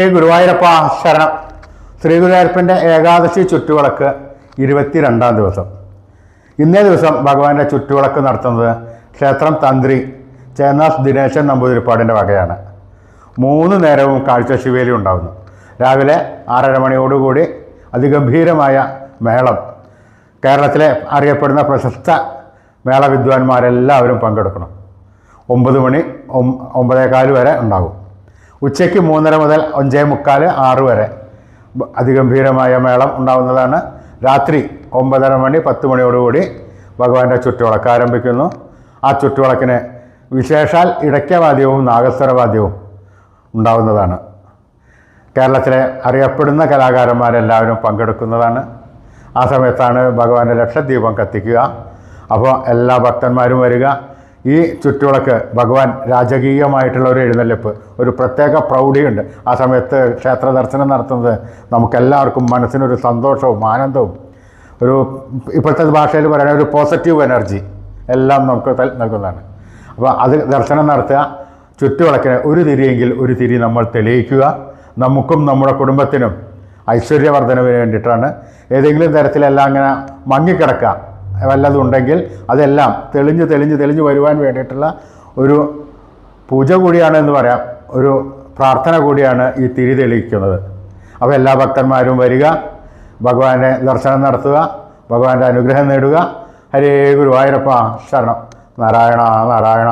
ശ്രീ ഗുരുവായൂരപ്പ ശരണം. ശ്രീ ഗുരുവായൂരപ്പന്റെ ഏകാദശി ചുറ്റുവിളക്ക് ഇരുപത്തിരണ്ടാം ദിവസം. ഇന്നേ ദിവസം ഭഗവാന്റെ ചുറ്റുവിളക്ക് നടത്തുന്നത് ക്ഷേത്രം തന്ത്രി ചേന്നാസ് ദിനേശൻ നമ്പൂതിരിപ്പാടിന്റെ വകയാണ്. മൂന്ന് നേരവും കാഴ്ച ശിവേലി ഉണ്ടാകുന്നു രാവിലെ ആറര മണിയോടുകൂടി അതിഗംഭീരമായ മേളം കേരളത്തിലെ അറിയപ്പെടുന്ന പ്രശസ്ത മേള വിദ്വാൻമാരെല്ലാവരും പങ്കെടുക്കണം. ഒമ്പത് മണി ഒമ്പതേകാൽ വരെ ഉണ്ടാകും. ഉച്ചയ്ക്ക് മൂന്നര മുതൽ അഞ്ചേ മുക്കാൽ ആറ് വരെ. അതിഗംഭീരമായ മേളം ഉണ്ടാകുന്നതാണ് രാത്രി ഒമ്പതര മണി പത്ത് മണിയോടുകൂടി ഭഗവാന്റെ ചുറ്റുവിളക്ക് ആരംഭിക്കുന്നു. ആ ചുറ്റുവിളക്കിന് വിശേഷാൽ ഇടയ്ക്കവാദ്യവും നാഗസ്വരവാദ്യവും ഉണ്ടാകുന്നതാണ് കേരളത്തിലെ അറിയപ്പെടുന്ന കലാകാരന്മാരെല്ലാവരും പങ്കെടുക്കുന്നതാണ്. ആ സമയത്താണ് ഭഗവാന്റെ ലക്ഷദ്വീപം കത്തിക്കുക. അപ്പോൾ എല്ലാ ഭക്തന്മാരും വരിക. ഈ ചുറ്റുവിളക്ക് ഭഗവാൻ രാജകീയമായിട്ടുള്ള ഒരു എഴുന്നള്ളിപ്പ് ഒരു പ്രത്യേക പ്രൗഢിയുണ്ട്. ആ സമയത്ത് ക്ഷേത്ര ദർശനം നടത്തുന്നത് നമുക്കെല്ലാവർക്കും മനസ്സിനൊരു സന്തോഷവും ആനന്ദവും ഒരു ഇപ്പോഴത്തെ ഭാഷയിൽ പറയുന്ന ഒരു പോസിറ്റീവ് എനർജി എല്ലാം നമുക്ക് നൽകുന്നതാണ്. അപ്പോൾ അത് ദർശനം നടത്തുക ചുറ്റുവിളക്കിന് ഒരു തിരിയെങ്കിൽ ഒരു തിരി നമ്മൾ തെളിയിക്കുക. നമുക്കും നമ്മുടെ കുടുംബത്തിനും ഐശ്വര്യവർദ്ധനവിന് വേണ്ടിയിട്ടാണ്. ഏതെങ്കിലും തരത്തിലെല്ലാം അങ്ങനെ മങ്ങിക്കിടക്കുക. വല്ലതും ഉണ്ടെങ്കിൽ അതെല്ലാം തെളിഞ്ഞ് തെളിഞ്ഞ് തെളിഞ്ഞ് വരുവാൻ വേണ്ടിയിട്ടുള്ള ഒരു പൂജ കൂടിയാണ് എന്ന് പറയാം. ഒരു പ്രാർത്ഥന കൂടിയാണ് ഈ തിരി തെളിയിക്കുന്നത്. അപ്പോൾ എല്ലാ ഭക്തന്മാരും വരിക ഭഗവാന്റെ ദർശനം നടത്തുക ഭഗവാന്റെ അനുഗ്രഹം നേടുക. ഹരേ ഗുരുവായൂരപ്പ ശരണം. നാരായണ നാരായണ.